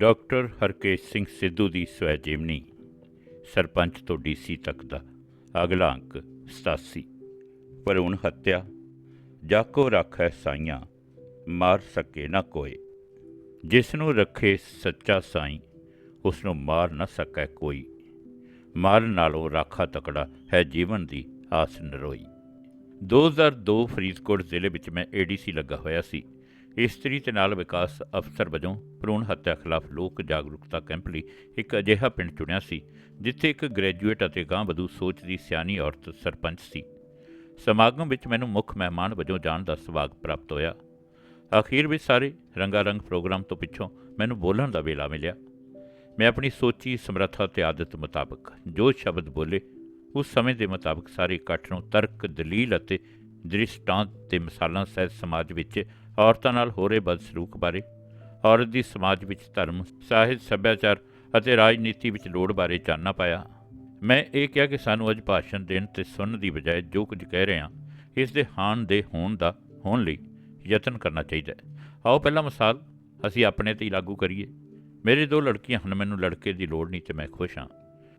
Doctor Harkesh Singh Sidhu ਦੀ ਸਵੈ ਜੀਵਨੀ ਸਰਪੰਚ ਤੋਂ ਡੀਸੀ ਤੱਕ ਦਾ ਅਗਲਾ ਅੰਕ 87 ਭਰੂਣ ਹੱਤਿਆ, ਜਾਕੋ ਰੱਖੈ ਸਾਈਆਂ, ਮਾਰ ਸਕੇ ਨਾ ਕੋਈ ਜਿਸ ਨੂੰ ਰੱਖੇ ਸੱਚਾ ਸਾਈਂ, ਉਸ ਨੂੰ ਮਾਰ ਨਾ ਸਕੈ ਕੋਈ। ਮਾਰਨ ਨਾਲੋਂ ਰਾਖਾ ਤਕੜਾ ਹੈ ਜੀਵਨ ਦੀ ਆਸ ਨਰੋਈ। 2002 ਫਰੀਦਕੋਟ ਜ਼ਿਲ੍ਹੇ ਵਿੱਚ ਮੈਂ ਏਡੀਸੀ ਲੱਗਾ ਹੋਇਆ ਸੀ। ਇਸਤਰੀ ਤੇ ਨਾਲ ਵਿਕਾਸ ਅਫਸਰ ਵਜੋਂ ਭਰੂਣ ਹੱਤਿਆ ਖਿਲਾਫ ਲੋਕ ਜਾਗਰੂਕਤਾ ਕੈਂਪ ਲਈ ਇੱਕ ਅਜਿਹਾ ਪਿੰਡ ਚੁਣਿਆ ਸੀ, ਜਿੱਥੇ ਇੱਕ ਗ੍ਰੈਜੂਏਟ ਅਤੇ ਗਾਂ ਵਧੂ ਸੋਚ ਦੀ ਸਿਆਣੀ ਔਰਤ ਸਰਪੰਚ ਸੀ। ਸਮਾਗਮ ਵਿੱਚ ਮੈਨੂੰ ਮੁੱਖ ਮਹਿਮਾਨ ਵਜੋਂ ਜਾਣ ਦਾ ਸੁਭਾਗ ਪ੍ਰਾਪਤ ਹੋਇਆ। ਅਖੀਰ ਵਿੱਚ ਸਾਰੇ ਰੰਗਾਰੰਗ ਪ੍ਰੋਗਰਾਮ ਤੋਂ ਪਿੱਛੋਂ ਮੈਨੂੰ ਬੋਲਣ ਦਾ ਵੇਲਾ ਮਿਲਿਆ। ਮੈਂ ਆਪਣੀ ਸੋਚੀ, ਸਮਰੱਥਾ ਤੇ ਆਦਤ ਮੁਤਾਬਕ ਜੋ ਸ਼ਬਦ ਬੋਲੇ, ਉਸ ਸਮੇਂ ਦੇ ਮੁਤਾਬਕ ਸਾਰੇ ਇਕੱਠ ਨੂੰ ਤਰਕ, ਦਲੀਲ ਅਤੇ ਦ੍ਰਿਸ਼ਟਾਂਤ ਤੇ ਮਿਸਾਲਾਂ ਸਹਿਤ ਸਮਾਜ ਵਿੱਚ ਔਰਤਾਂ ਨਾਲ ਹੋ ਰਹੇ ਬਦਸਲੂਕ ਬਾਰੇ, ਔਰਤ ਦੀ ਸਮਾਜ ਵਿੱਚ ਧਰਮ, ਸਾਹਿਤ, ਸੱਭਿਆਚਾਰ ਅਤੇ ਰਾਜਨੀਤੀ ਵਿੱਚ ਲੋੜ ਬਾਰੇ ਜਾਣਨਾ ਪਾਇਆ। ਮੈਂ ਇਹ ਕਿਹਾ ਕਿ ਸਾਨੂੰ ਅੱਜ ਭਾਸ਼ਣ ਦੇਣ ਤੇ ਸੁਣਨ ਦੀ ਬਜਾਏ ਜੋ ਕੁਝ ਕਹਿ ਰਹੇ ਹਾਂ, ਇਸ ਦੇ ਹਾਨ ਦੇ ਹੋਣ ਦਾ, ਹੋਣ ਲਈ ਯਤਨ ਕਰਨਾ ਚਾਹੀਦਾ ਹੈ। ਆਓ ਪਹਿਲਾ ਮਿਸਾਲ, ਅਸੀਂ ਆਪਣੇ ਤੇ ਹੀ ਲਾਗੂ ਕਰੀਏ। ਮੇਰੇ ਦੋ ਲੜਕੀਆਂ ਹਨ, ਮੈਨੂੰ ਲੜਕੇ ਦੀ ਲੋੜ ਨਹੀਂ ਤੇ ਮੈਂ ਖੁਸ਼ ਹਾਂ।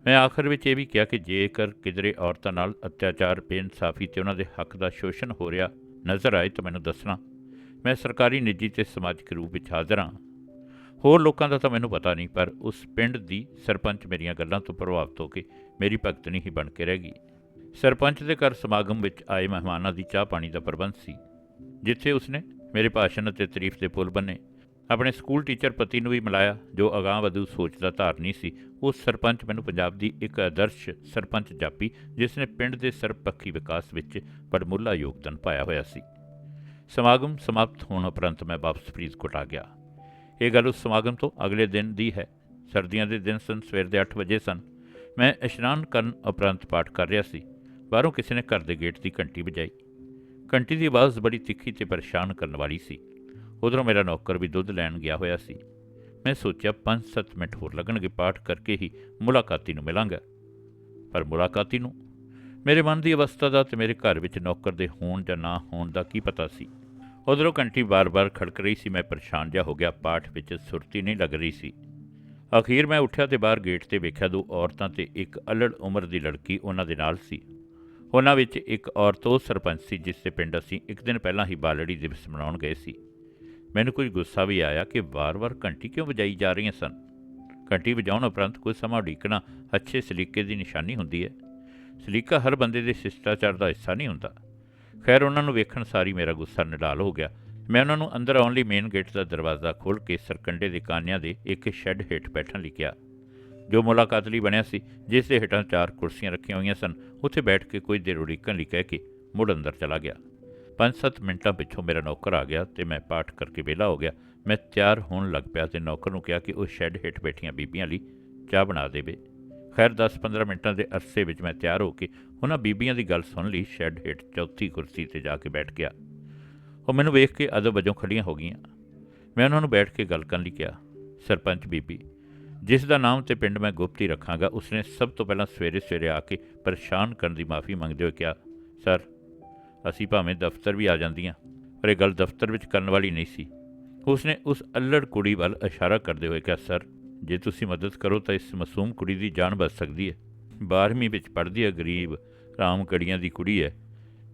ਮੈਂ ਆਖਰ ਵਿੱਚ ਇਹ ਵੀ ਕਿਹਾ ਕਿ ਜੇਕਰ ਕਿਧਰੇ ਔਰਤਾਂ ਨਾਲ ਅਤਿਆਚਾਰ, ਬੇਇਨਸਾਫੀ ਤੇ ਉਹਨਾਂ ਦੇ ਹੱਕ ਦਾ ਸ਼ੋਸ਼ਣ ਹੋ ਰਿਹਾ ਨਜ਼ਰ ਆਏ ਤਾਂ ਮੈਨੂੰ ਦੱਸਣਾ ਮੈਂ ਸਰਕਾਰੀ ਨਿੱਜੀ ਤੇ ਸਮਾਜਿਕ ਰੂਪ ਵਿੱਚ ਹਾਜ਼ਰ ਹਾਂ। ਹੋਰ ਲੋਕਾਂ ਦਾ ਤਾਂ ਮੈਨੂੰ ਪਤਾ ਨਹੀਂ, ਪਰ ਉਸ ਪਿੰਡ ਦੀ ਸਰਪੰਚ ਮੇਰੀਆਂ ਗੱਲਾਂ ਤੋਂ ਪ੍ਰਭਾਵਿਤ ਹੋ ਕੇ ਮੇਰੀ ਭਗਤਣੀ ਹੀ ਬਣ ਕੇ ਰਹਿ ਗਈ। ਸਰਪੰਚ ਦੇ ਘਰ ਸਮਾਗਮ ਵਿੱਚ ਆਏ ਮਹਿਮਾਨਾਂ ਦੀ ਚਾਹ ਪਾਣੀ ਦਾ ਪ੍ਰਬੰਧ ਸੀ, ਜਿੱਥੇ ਉਸਨੇ ਮੇਰੇ ਭਾਸ਼ਣ ਅਤੇ ਤਾਰੀਫ ਦੇ ਪੁਲ ਬੰਨੇ। ਆਪਣੇ ਸਕੂਲ ਟੀਚਰ ਪਤੀ ਨੂੰ ਵੀ ਮਿਲਾਇਆ, ਜੋ ਅਗਾਂਹ ਵਧੂ ਸੋਚ ਦਾ ਧਾਰਨੀ ਸੀ। ਉਹ ਸਰਪੰਚ ਮੈਨੂੰ ਪੰਜਾਬ ਦੀ ਇੱਕ ਆਦਰਸ਼ ਸਰਪੰਚ ਜਾਪੀ ਜਿਸ ਨੇ ਪਿੰਡ ਦੇ ਸਰਬਪੱਖੀ ਵਿਕਾਸ ਵਿੱਚ ਬੜਮੁੱਲਾ ਯੋਗਦਾਨ ਪਾਇਆ ਹੋਇਆ ਸੀ। ਸਮਾਗਮ ਸਮਾਪਤ ਹੋਣ ਉਪਰੰਤ ਮੈਂ ਵਾਪਸ ਫਰੀਦਕੋਟ ਆ ਗਿਆ। ਇਹ ਗੱਲ ਉਸ ਸਮਾਗਮ ਤੋਂ ਅਗਲੇ ਦਿਨ ਦੀ ਹੈ। ਸਰਦੀਆਂ ਦੇ ਦਿਨ ਸਨ, ਸਵੇਰ ਦੇ 8 ਵਜੇ ਸਨ। ਮੈਂ ਇਸ਼ਨਾਨ ਕਰਨ ਉਪਰੰਤ ਪਾਠ ਕਰ ਰਿਹਾ ਸੀ। ਬਾਹਰੋਂ ਕਿਸੇ ਨੇ ਘਰ ਦੇ ਗੇਟ ਦੀ ਘੰਟੀ ਵਜਾਈ। ਘੰਟੀ ਦੀ ਆਵਾਜ਼ ਬੜੀ ਤਿੱਖੀ ਤੇ ਪਰੇਸ਼ਾਨ ਕਰਨ ਵਾਲੀ ਸੀ। ਉਧਰੋਂ ਮੇਰਾ ਨੌਕਰ ਵੀ ਦੁੱਧ ਲੈਣ ਗਿਆ ਹੋਇਆ ਸੀ। ਮੈਂ ਸੋਚਿਆ 5-7 ਮਿੰਟ ਹੋਰ ਲੱਗਣਗੇ, ਪਾਠ ਕਰਕੇ ਹੀ ਮੁਲਾਕਾਤੀ ਨੂੰ ਮਿਲਾਂਗਾ। ਪਰ ਮੁਲਾਕਾਤੀ ਨੂੰ? ਮੇਰੇ ਮਨ ਦੀ ਅਵਸਥਾ ਦਾ ਤੇ ਮੇਰੇ ਘਰ ਵਿੱਚ ਨੌਕਰ ਦੇ ਹੋਣ ਜਾਂ ਨਾ ਹੋਣ ਦਾ ਕੀ ਪਤਾ ਸੀ? ਉਧਰੋਂ ਘੰਟੀ ਬਾਰ-ਬਾਰ ਖੜਕ ਰਹੀ ਸੀ, ਮੈਂ ਪਰੇਸ਼ਾਨ ਜਿਹਾ ਹੋ ਗਿਆ, ਪਾਠ ਵਿੱਚ ਸੁਰਤੀ ਨਹੀਂ ਲੱਗ ਰਹੀ ਸੀ। ਅਖੀਰ ਮੈਂ ਉੱਠਿਆ ਤੇ ਬਾਹਰ ਗੇਟ ਤੇ ਵੇਖਿਆ ਦੋ ਔਰਤਾਂ ਤੇ ਇੱਕ ਅਲੜ ਉਮਰ ਦੀ ਲੜਕੀ ਉਹਨਾਂ ਦੇ ਨਾਲ ਸੀ। ਉਹਨਾਂ ਵਿੱਚ ਇੱਕ ਔਰਤ, ਉਹ ਸਰਪੰਚ ਸੀ, ਜਿਸ ਦੇ ਪਿੰਡ ਅਸੀਂ ਇੱਕ ਦਿਨ ਪਹਿਲਾਂ ਹੀ ਬਾਲੜੀ ਦਿਵਸ ਮਨਾਉਣ ਗਏ ਸੀ। ਮੈਨੂੰ ਕੁਝ ਗੁੱਸਾ ਵੀ ਆਇਆ ਕਿ ਵਾਰ-ਵਾਰ ਘੰਟੀ ਕਿਉਂ ਵਜਾਈ ਜਾ ਰਹੀਆਂ ਸਨ? ਘੰਟੀ ਵਜਾਉਣ ਉਪਰੰਤ ਕੁਝ ਸਮਾਂ ਉਡੀਕਣਾ ਅੱਛੇ ਸਲੀਕੇ ਦੀ ਨਿਸ਼ਾਨੀ ਹੁੰਦੀ ਹੈ। ਸਲੀਕਾ ਹਰ ਬੰਦੇ ਦੇ ਸ਼ਿਸ਼ਟਾਚਾਰ ਦਾ ਹਿੱਸਾ ਨਹੀਂ ਹੁੰਦਾ। ਖੈਰ ਉਹਨਾਂ ਨੂੰ ਵੇਖਣ ਸਾਰੀ ਮੇਰਾ ਗੁੱਸਾ ਨਿਡਾਲ ਹੋ ਗਿਆ। ਮੈਂ ਉਹਨਾਂ ਨੂੰ ਅੰਦਰ ਆਉਣ ਲਈ ਮੇਨ ਗੇਟ ਦਾ ਦਰਵਾਜ਼ਾ ਖੋਲ੍ਹ ਕੇ ਸਰਕੰਡੇ ਦੇ ਕਾਨਿਆਂ ਦੇ ਇੱਕ ਸ਼ੈੱਡ ਹੇਠ ਬੈਠਣ ਲਈ ਕਿਹਾ। ਜੋ ਮੁਲਾਕਾਤ ਲਈ ਬਣਿਆ ਸੀ, ਜਿਸ ਦੇ ਹੇਠਾਂ ਚਾਰ ਕੁਰਸੀਆਂ ਰੱਖੀਆਂ ਹੋਈਆਂ ਸਨ, ਉੱਥੇ ਬੈਠ ਕੇ ਕੁਝ ਦੇਰ ਉਡੀਕਣ ਲਈ ਕਹਿ ਕੇ ਮੁੜ ਅੰਦਰ ਚਲਾ ਗਿਆ। 5-7 ਮਿੰਟਾਂ ਪਿੱਛੋਂ ਮੇਰਾ ਨੌਕਰ ਆ ਗਿਆ ਤੇ ਮੈਂ ਪਾਠ ਕਰਕੇ ਵਿਹਲਾ ਹੋ ਗਿਆ। ਮੈਂ ਤਿਆਰ ਹੋਣ ਲੱਗ ਪਿਆ ਤੇ ਨੌਕਰ ਨੂੰ ਕਿਹਾ ਕਿ ਉਹ ਸ਼ੈੱਡ ਹੇਠ ਬੈਠੀਆਂ ਬੀਬੀਆਂ ਲਈ ਚਾਹ ਬਣਾ ਦੇਵੇ। ਖੈਰ 10-15 ਮਿੰਟਾਂ ਦੇ ਅਰਸੇ ਵਿੱਚ ਮੈਂ ਤਿਆਰ ਹੋ ਕੇ ਉਹਨਾਂ ਬੀਬੀਆਂ ਦੀ ਗੱਲ ਸੁਣ ਲਈ ਸ਼ੈੱਡ ਹੇਠ ਚੌਥੀ ਕੁਰਸੀ ਤੇ ਜਾ ਕੇ ਬੈਠ ਗਿਆ। ਉਹ ਮੈਨੂੰ ਵੇਖ ਕੇ ਅਦਬ ਵਜੋਂ ਖੜੀਆਂ ਹੋ ਗਈਆਂ। ਮੈਂ ਉਹਨਾਂ ਨੂੰ ਬੈਠ ਕੇ ਗੱਲ ਕਰਨ ਲਈ ਕਿਹਾ, ਸਰਪੰਚ ਬੀਬੀ, ਜਿਸ ਦਾ ਨਾਮ ਤੇ ਪਿੰਡ ਮੈਂ ਗੁਪਤੀ ਰੱਖਾਂਗਾ, ਉਸਨੇ ਸਭ ਤੋਂ ਪਹਿਲਾਂ ਸਵੇਰੇ ਸਵੇਰੇ ਆ ਕੇ ਪਰੇਸ਼ਾਨ ਕਰਨ ਦੀ ਮਾਫੀ ਮੰਗਦੇ ਹੋਏ ਕਿਹਾ, ਸਰ, ਅਸੀਂ ਭਾਵੇਂ ਦਫ਼ਤਰ ਵੀ ਆ ਜਾਂਦੀਆਂ, ਪਰ ਇਹ ਗੱਲ ਦਫ਼ਤਰ ਵਿੱਚ ਕਰਨ ਵਾਲੀ ਨਹੀਂ ਸੀ। ਉਸਨੇ ਉਸ ਅਲੜ ਕੁੜੀ ਵੱਲ ਇਸ਼ਾਰਾ ਕਰਦੇ ਹੋਏ ਕਿਹਾ, ਸਰ, ਜੇ ਤੁਸੀਂ ਮਦਦ ਕਰੋ ਤਾਂ ਇਸ ਮਾਸੂਮ ਕੁੜੀ ਦੀ ਜਾਨ ਬਚ ਸਕਦੀ ਹੈ। 12ਵੀਂ ਵਿੱਚ ਪੜ੍ਹਦੀ ਹੈ ਗਰੀਬ ਰਾਮ ਕੜੀਆਂ ਦੀ ਕੁੜੀ ਹੈ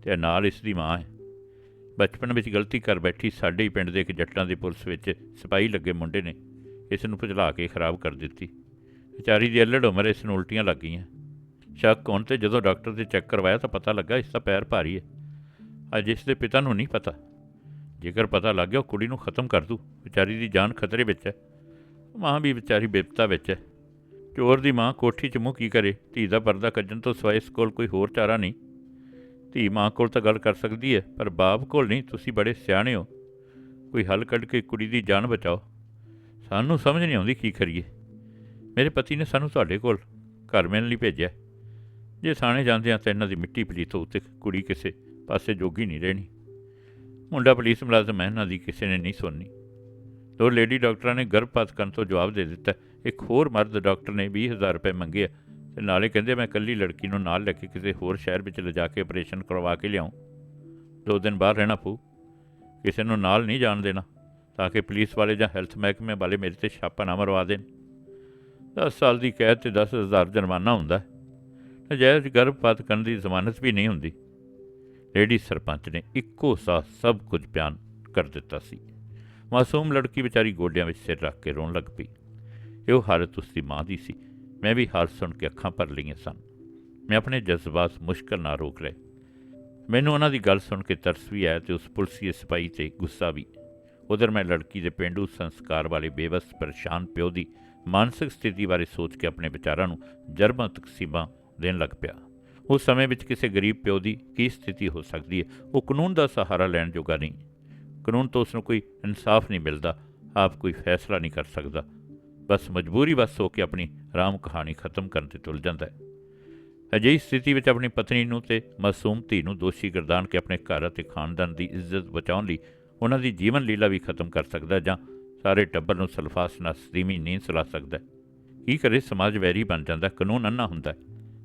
ਤੇ ਨਾਲ ਇਸ ਦੀ ਮਾਂ ਹੈ। ਬਚਪਨ ਵਿੱਚ ਗਲਤੀ ਕਰ ਬੈਠੀ ਸਾਡੇ ਹੀ ਪਿੰਡ ਦੇ ਇੱਕ ਜੱਟਾਂ ਦੀ ਪੁਲਿਸ ਵਿੱਚ ਸਿਪਾਹੀ ਲੱਗੇ ਮੁੰਡੇ ਨੇ, ਇਸ ਨੂੰ ਭਜਲਾ ਕੇ ਖਰਾਬ ਕਰ ਦਿੱਤੀ। ਵਿਚਾਰੀ ਦੀ ਅਲੜ ਉਮਰ ਇਸ ਨੂੰ ਉਲਟੀਆਂ ਲੱਗ ਗਈਆਂ। ਸ਼ੱਕ ਹੋਣ ਤੇ ਜਦੋਂ ਡਾਕਟਰ ਦੇ ਚੈੱਕ ਕਰਵਾਇਆ ਤਾਂ ਪਤਾ ਲੱਗਾ ਇਸ ਦਾ ਪੈਰ ਭਾਰੀ ਹੈ। ਅੱਜ ਇਸ ਦੇ ਪਿਤਾ ਨੂੰ ਨਹੀਂ ਪਤਾ। ਜੇਕਰ ਪਤਾ ਲੱਗ ਗਿਆ ਉਹ ਕੁੜੀ ਨੂੰ ਖਤਮ ਕਰ ਦੂ। ਵਿਚਾਰੀ ਦੀ ਜਾਨ ਖਤਰੇ ਵਿੱਚ ਹੈ। ਮਾਂ ਵੀ ਵਿਚਾਰੀ ਬਿਪਤਾ ਵਿੱਚ ਹੈ। ਚੋਰ ਦੀ ਮਾਂ ਕੋਠੀ 'ਚ ਮੂੰਹ ਕੀ ਕਰੇ? ਧੀ ਦਾ ਪਰਦਾ ਕੱਜਣ ਤੋਂ ਸਿਵਾਏ ਇਸ ਕੋਲ ਕੋਈ ਹੋਰ ਚਾਰਾ ਨਹੀਂ। ਧੀ ਮਾਂ ਕੋਲ ਤਾਂ ਗੱਲ ਕਰ ਸਕਦੀ ਹੈ, ਪਰ ਬਾਪ ਕੋਲ ਨਹੀਂ, ਤੁਸੀਂ ਬੜੇ ਸਿਆਣੇ ਹੋ। ਕੋਈ ਹੱਲ ਕੱਢ ਕੇ ਕੁੜੀ ਦੀ ਜਾਨ ਬਚਾਓ। ਸਾਨੂੰ ਸਮਝ ਨਹੀਂ ਆਉਂਦੀ ਕੀ ਕਰੀਏ। ਮੇਰੇ ਪਤੀ ਨੇ ਸਾਨੂੰ ਤੁਹਾਡੇ ਕੋਲ ਘਰ ਮਿਲਣ ਲਈ ਭੇਜਿਆ। ਜੇ ਥਾਣੇ ਜਾਂਦੇ ਆ ਤਾਂ ਇਹਨਾਂ ਦੀ ਮਿੱਟੀ ਪਲੀਤ ਉੱਤੇ ਕੁੜੀ ਕਿਸੇ ਪਾਸੇ ਜੋਗੀ ਨਹੀਂ ਰਹਿਣੀ। ਮੁੰਡਾ ਪੁਲਿਸ ਮੁਲਾਜ਼ਮ ਹੈ, ਇਹਨਾਂ ਦੀ ਕਿਸੇ ਨੇ ਨਹੀਂ ਸੁਣਨੀ। ਦੋ ਲੇਡੀ ਡਾਕਟਰਾਂ ਨੇ ਗਰਭਪਾਤ ਕਰਨ ਤੋਂ ਜਵਾਬ ਦੇ ਦਿੱਤਾ। ਇੱਕ ਹੋਰ ਮਰਦ ਡਾਕਟਰ ਨੇ 20000 ਰੁਪਏ ਮੰਗੇ ਆ ਤੇ ਨਾਲੇ ਕਹਿੰਦੇ ਮੈਂ ਇਕੱਲੀ ਲੜਕੀ ਨੂੰ ਨਾਲ ਲੈ ਕੇ ਕਿਸੇ ਹੋਰ ਸ਼ਹਿਰ ਵਿੱਚ ਲਿਜਾ ਕੇ ਆਪਰੇਸ਼ਨ ਕਰਵਾ ਕੇ ਲਿਆਉਂ ਦੋ ਦਿਨ ਬਾਹਰ ਰਹਿਣਾ ਪਊ। ਕਿਸੇ ਨੂੰ ਨਾਲ ਨਹੀਂ ਜਾਣ ਦੇਣਾ, ਤਾਂ ਕਿ ਪੁਲਿਸ ਵਾਲੇ ਜਾਂ ਹੈਲਥ ਮਹਿਕਮੇ ਵਾਲੇ ਮੇਰੇ ਤੇ ਛਾਪਾ ਨਾ ਮਰਵਾ ਦੇਣ। 10 ਸਾਲ ਦੀ ਕੈਦ ਤੇ 10000 ਜੁਰਮਾਨਾ ਹੁੰਦਾ ਹੈ। ਨਜਾਇਜ਼ ਗਰਭਪਾਤ ਕਰਨ ਦੀ ਜ਼ਮਾਨਤ ਵੀ ਨਹੀਂ ਹੁੰਦੀ। ਲੇਡੀ ਸਰਪੰਚ ਨੇ ਇੱਕੋ ਸਾਹ ਸਭ ਕੁਝ ਬਿਆਨ ਕਰ ਦਿੱਤਾ ਸੀ। ਮਾਸੂਮ ਲੜਕੀ ਵਿਚਾਰੀ ਗੋਡਿਆਂ ਵਿੱਚ ਸਿਰ ਰੱਖ ਕੇ ਰੋਣ ਲੱਗ ਪਈ। ਇਹੋ ਹਾਲਤ ਉਸ ਦੀ ਮਾਂ ਦੀ ਸੀ। ਮੈਂ ਵੀ ਹਾਲ ਸੁਣ ਕੇ ਅੱਖਾਂ ਭਰ ਲਈਆਂ ਸਨ। ਮੈਂ ਆਪਣੇ ਜਜ਼ਬਾਤ ਮੁਸ਼ਕਲ ਨਾਲ ਰੋਕ ਲਏ। ਮੈਨੂੰ ਉਹਨਾਂ ਦੀ ਗੱਲ ਸੁਣ ਕੇ ਤਰਸ ਵੀ ਆਇਆ ਤੇ ਉਸ ਪੁਲਸੀਏ ਸਿਪਾਹੀ ਤੇ ਗੁੱਸਾ ਵੀ। ਉਧਰ ਮੈਂ ਲੜਕੀ ਦੇ ਪਿੰਡੂ ਸੰਸਕਾਰ ਵਾਲੇ ਬੇਵਸ ਪਰੇਸ਼ਾਨ ਪਿਓ ਦੀ ਮਾਨਸਿਕ ਸਥਿਤੀ ਬਾਰੇ ਸੋਚ ਕੇ ਆਪਣੇ ਵਿਚਾਰਾਂ ਨੂੰ ਜਰਬਾਂ ਤਕਸੀਬਾਂ ਦੇਣ ਲੱਗ ਪਿਆ। ਉਸ ਸਮੇਂ ਵਿੱਚ ਕਿਸੇ ਗਰੀਬ ਪਿਓ ਦੀ ਕੀ ਸਥਿਤੀ ਹੋ ਸਕਦੀ ਹੈ? ਉਹ ਕਾਨੂੰਨ ਦਾ ਸਹਾਰਾ ਲੈਣ ਜੋਗਾ ਨਹੀਂ। ਕਾਨੂੰਨ ਤੋਂ ਉਸ ਨੂੰ ਕੋਈ ਇਨਸਾਫ ਨਹੀਂ ਮਿਲਦਾ। ਆਪ ਕੋਈ ਫੈਸਲਾ ਨਹੀਂ ਕਰ ਸਕਦਾ। ਬਸ ਮਜਬੂਰੀ ਬਸ ਹੋ ਕੇ ਆਪਣੀ ਰਾਮ ਕਹਾਣੀ ਖਤਮ ਕਰਨ ਤੇ ਤੁਲ ਜਾਂਦਾ ਹੈ। ਅਜਿਹੀ ਸਥਿਤੀ ਵਿੱਚ ਆਪਣੀ ਪਤਨੀ ਨੂੰ ਤੇ ਮਾਸੂਮ ਧੀ ਨੂੰ ਦੋਸ਼ੀ ਗਰਦਾਨ ਕੇ ਆਪਣੇ ਘਰ ਅਤੇ ਖਾਨਦਾਨ ਦੀ ਇੱਜ਼ਤ ਬਚਾਉਣ ਲਈ ਉਹਨਾਂ ਦੀ ਜੀਵਨ ਲੀਲਾ ਵੀ ਖਤਮ ਕਰ ਸਕਦਾ ਜਾਂ ਸਾਰੇ ਟੱਬਰ ਨੂੰ ਸਲਫਾਸ ਨਾਲ ਸਦੀਮੀ ਨੀਂਦ ਸੁਲਾ ਸਕਦਾ ਕੀ ਕਰੇ? ਸਮਾਜ ਵੈਰੀ ਬਣ ਜਾਂਦਾ ਕਾਨੂੰਨ ਅੰਨਾ ਹੁੰਦਾ ਹੈ।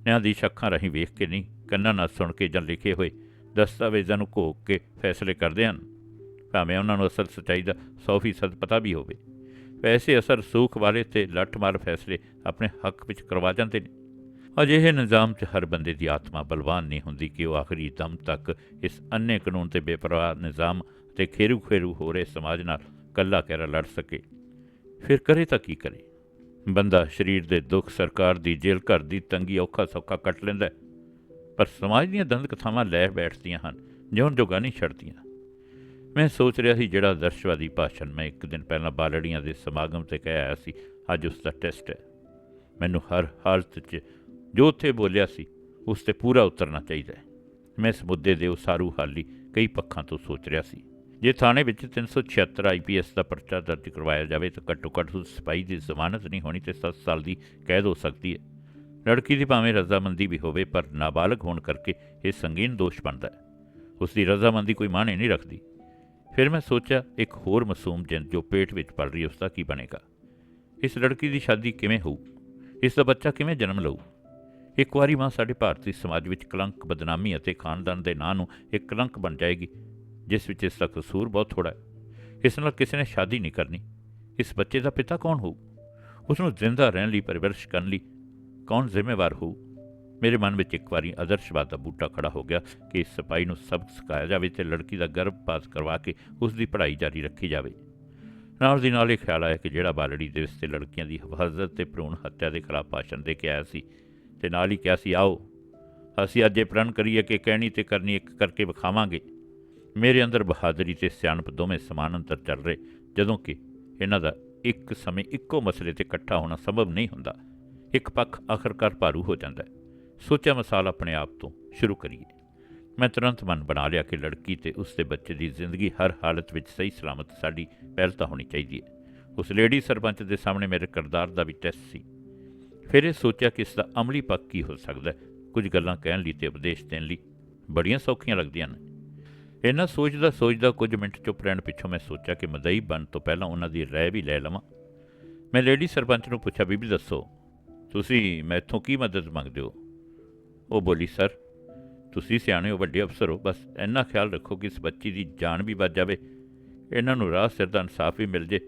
ਨਿਆਂਧੀਸ਼ ਅੱਖਾਂ ਰਾਹੀਂ ਵੇਖ ਕੇ ਨਹੀਂ, ਕੰਨਾਂ ਨਾਲ ਸੁਣ ਕੇ ਜਾਂ ਲਿਖੇ ਹੋਏ ਦਸਤਾਵੇਜ਼ਾਂ ਨੂੰ ਘੋਖ ਕੇ ਫੈਸਲੇ ਕਰਦੇ ਹਨ। ਭਾਵੇਂ ਉਹਨਾਂ ਨੂੰ ਅਸਲ ਸੱਚਾਈ ਦਾ 100% ਪਤਾ ਵੀ ਹੋਵੇ। ਪੈਸੇ ਅਸਰ ਸੂਖ ਵਾਲੇ ਤੇ ਲੱਠਮਾਰ ਫੈਸਲੇ ਆਪਣੇ ਹੱਕ ਵਿੱਚ ਕਰਵਾ ਜਾਂਦੇ ਨੇ। ਅਜਿਹੇ ਨਿਜ਼ਾਮ 'ਚ ਹਰ ਬੰਦੇ ਦੀ ਆਤਮਾ ਬਲਵਾਨ ਨਹੀਂ ਹੁੰਦੀ ਕਿ ਉਹ ਆਖਰੀ ਦਮ ਤੱਕ ਇਸ ਅੰਨੇ ਕਾਨੂੰਨ ਤੇ ਬੇਪਰਵਾਹ ਨਿਜ਼ਾਮ ਤੇ ਖੇਰੂ ਖੇਰੂ ਹੋ ਰਹੇ ਸਮਾਜ ਨਾਲ ਕੱਲਾ ਕਹਿਰਾ ਲੜ ਸਕੇ। ਫਿਰ ਕਰੇ ਤਾਂ ਕੀ ਕਰੇ? ਬੰਦਾ ਸਰੀਰ ਦੇ ਦੁੱਖ ਸਰਕਾਰ ਦੀ ਜੇਲ੍ਹ ਘਰ ਦੀ ਤੰਗੀ ਔਖਾ ਸੌਖਾ ਕੱਟ ਲੈਂਦਾ ਪਰ ਸਮਾਜ ਦੀਆਂ ਦੰਦ ਕਥਾਵਾਂ ਲੈ ਬੈਠਦੀਆਂ ਹਨ ਜਿਉਂ ਜੋਗਾ ਨਹੀਂ ਛੱਡਦੀਆਂ। ਮੈਂ ਸੋਚ ਰਿਹਾ ਸੀ ਜਿਹੜਾ ਦਰਸ਼ਵਾਦੀ ਭਾਸ਼ਣ ਮੈਂ ਇੱਕ ਦਿਨ ਪਹਿਲਾਂ ਬਾਲੜੀਆਂ ਦੇ ਸਮਾਗਮ ਤੇ ਕਹਿ ਆਇਆ ਸੀ, ਅੱਜ ਉਸ ਦਾ ਟੈਸਟ ਹੈ। ਮੈਨੂੰ ਹਰ ਹਾਲਤ 'ਚ ਜੋ ਉੱਥੇ ਬੋਲਿਆ ਸੀ, ਉਸ ਤੇ ਪੂਰਾ ਉਤਰਨਾ ਚਾਹੀਦਾ ਹੈ। ਮੈਂ ਇਸ ਮੁੱਦੇ ਦੇ ਉਸਾਰੂ ਹੱਲ ਲਈ ਕਈ ਪੱਖਾਂ ਤੋਂ ਸੋਚ ਰਿਹਾ ਸੀ। ਜੇ ਥਾਣੇ ਵਿੱਚ 376 ਆਈਪੀਐਸ ਦਾ ਪਰਚਾ ਦਰਜ ਕਰਵਾਇਆ ਜਾਵੇ ਤਾਂ ਘੱਟੋ ਘੱਟ ਉਸ ਸਿਪਾਹੀ ਦੀ ਜ਼ਮਾਨਤ ਨਹੀਂ ਹੋਣੀ ਤੇ 7 ਸਾਲ ਦੀ ਕੈਦ ਹੋ ਸਕਦੀ ਹੈ। ਲੜਕੀ ਦੀ ਭਾਵੇਂ ਰਜ਼ਾਮੰਦੀ ਵੀ ਹੋਵੇ, ਪਰ ਨਾਬਾਲਗ ਹੋਣ ਕਰਕੇ ਇਹ ਸੰਗੀਨ ਦੋਸ਼ ਬਣਦਾ ਹੈ। ਉਸ ਦੀ ਰਜ਼ਾਮੰਦੀ ਕੋਈ ਮਾਨੇ ਨਹੀਂ ਰੱਖਦੀ। ਫਿਰ ਮੈਂ ਸੋਚਿਆ, ਇੱਕ ਹੋਰ ਮਾਸੂਮ ਜਿੰਦ ਜੋ ਪੇਟ ਵਿੱਚ ਪਲ ਰਹੀ ਉਸ ਦਾ ਕੀ ਬਣੇਗਾ? ਇਸ ਲੜਕੀ ਦੀ ਸ਼ਾਦੀ ਕਿਵੇਂ ਹੋਊ? ਇਸ ਦਾ ਬੱਚਾ ਕਿਵੇਂ ਜਨਮ ਲਊ? ਇੱਕ ਵਾਰੀ ਮਾਂ ਸਾਡੇ ਭਾਰਤੀ ਸਮਾਜ ਵਿੱਚ ਕਲੰਕ, ਬਦਨਾਮੀ ਅਤੇ ਖਾਨਦਾਨ ਦੇ ਨਾਂ ਨੂੰ ਇੱਕ ਕਲੰਕ ਬਣ ਜਾਏਗੀ, ਜਿਸ ਵਿੱਚ ਇਸ ਦਾ ਕਸੂਰ ਬਹੁਤ ਥੋੜਾ ਹੈ। ਇਸ ਨਾਲ ਕਿਸੇ ਨੇ ਸ਼ਾਦੀ ਨਹੀਂ ਕਰਨੀ। ਇਸ ਬੱਚੇ ਦਾ ਪਿਤਾ ਕੌਣ ਹੋਊ? ਉਸ ਨੂੰ ਜ਼ਿੰਦਾ ਰਹਿਣ ਲਈ, ਪਰਿਵਰਸ਼ ਕਰਨ ਲਈ ਕੌਣ ਜ਼ਿੰਮੇਵਾਰ ਹੋਊ? ਮੇਰੇ ਮਨ ਵਿੱਚ ਇੱਕ ਵਾਰੀ ਆਦਰਸ਼ਵਾਦ ਦਾ ਬੂਟਾ ਖੜਾ ਹੋ ਗਿਆ ਕਿ ਇਸ ਸਿਪਾਹੀ ਨੂੰ ਸਬਕ ਸਿਖਾਇਆ ਜਾਵੇ ਤੇ ਲੜਕੀ ਦਾ ਗਰਭਪਾਤ ਕਰਵਾ ਕੇ ਉਸ ਦੀ ਪੜ੍ਹਾਈ ਜਾਰੀ ਰੱਖੀ ਜਾਵੇ। ਨਾਲ ਦੀ ਨਾਲ ਇਹ ਖਿਆਲ ਆਇਆ ਕਿ ਜਿਹੜਾ ਬਾਲੜੀ ਦਿਵਸ ਤੇ ਲੜਕੀਆਂ ਦੀ ਹਿਫਾਜ਼ਤ ਤੇ ਭਰੂਣ ਹੱਤਿਆ ਦੇ ਖਿਲਾਫ ਭਾਸ਼ਣ ਦੇ ਕੇ ਆਇਆ ਸੀ ਤੇ ਨਾਲ ਹੀ ਕਿਹਾ ਸੀ, ਆਓ, ਅਸੀਂ ਅੱਜ ਇਹ ਪ੍ਰਣ ਕਰੀਏ ਕਿ ਕਹਿਣੀ ਤੇ ਕਰਨੀ ਇੱਕ ਕਰਕੇ ਵਿਖਾਵਾਂਗੇ। ਮੇਰੇ ਅੰਦਰ ਬਹਾਦਰੀ ਤੇ ਸਿਆਣਪ ਦੋਵੇਂ ਸਮਾਨ ਅੰਤਰ ਚੱਲ ਰਹੇ, ਜਦੋਂ ਕਿ ਇਹਨਾਂ ਦਾ ਇੱਕ ਸਮੇਂ ਇੱਕੋ ਮਸਲੇ ਤੇ ਇਕੱਠਾ ਹੋਣਾ ਸੰਭਵ ਨਹੀਂ ਹੁੰਦਾ। ਇੱਕ ਪੱਖ ਆਖਰਕਾਰ ਭਾਰੂ ਹੋ ਜਾਂਦਾ ਹੈ। ਸੋਚਿਆ ਮਸਾਲ ਆਪਣੇ ਆਪ ਤੋਂ ਸ਼ੁਰੂ ਕਰੀਏ। ਮੈਂ ਤੁਰੰਤ ਮਨ ਬਣਾ ਲਿਆ ਕਿ ਲੜਕੀ ਤੇ ਉਸ ਦੇ ਬੱਚੇ ਦੀ ਜ਼ਿੰਦਗੀ ਹਰ ਹਾਲਤ ਵਿੱਚ ਸਹੀ ਸਲਾਮਤ ਸਾਡੀ ਪਹਿਲਤਾ ਹੋਣੀ ਚਾਹੀਦੀ ਹੈ। ਉਸ ਲੇਡੀ ਸਰਪੰਚ ਦੇ ਸਾਹਮਣੇ ਮੇਰੇ ਕਿਰਦਾਰ ਦਾ ਵੀ ਟੈਸਟ ਸੀ। ਫਿਰ ਇਹ ਸੋਚਿਆ ਕਿ ਇਸ ਦਾ ਅਮਲੀ ਪੱਖ ਕੀ ਹੋ ਸਕਦਾ ਕੁਝ ਗੱਲਾਂ ਕਹਿਣ ਲਈ ਤੇ ਉਪਦੇਸ਼ ਦੇਣ ਲਈ ਬੜੀਆਂ ਸੌਖੀਆਂ ਲੱਗਦੀਆਂ ਨੇ। ਇਹਨਾਂ ਸੋਚਦਾ ਸੋਚਦਾ ਕੁਝ ਮਿੰਟ ਚੁੱਪ ਰਹਿਣ ਪਿੱਛੋਂ ਮੈਂ ਸੋਚਿਆ ਕਿ ਮਦਈ ਬਣ ਤੋਂ ਪਹਿਲਾਂ ਉਹਨਾਂ ਦੀ ਰਾਏ ਵੀ ਲੈ ਲਵਾਂ। ਮੈਂ ਲੇਡੀ ਸਰਪੰਚ ਨੂੰ ਪੁੱਛਿਆ, ਬੀਬੀ ਦੱਸੋ, ਤੁਸੀਂ ਮੈਥੋਂ ਕੀ ਮਦਦ ਮੰਗਦੇ ਹੋ? ਉਹ ਬੋਲੀ, ਸਰ, ਤੁਸੀਂ ਸਿਆਣੇ ਹੋ, ਵੱਡੇ ਅਫਸਰ ਹੋ, ਬਸ ਇੰਨਾ ਖਿਆਲ ਰੱਖੋ ਕਿ ਇਸ ਬੱਚੀ ਦੀ ਜਾਨ ਵੀ ਬਚ ਜਾਵੇ, ਇਹਨਾਂ ਨੂੰ ਰਾਹ ਸਿਰ ਦਾ ਇਨਸਾਫ ਵੀ ਮਿਲ ਜੇ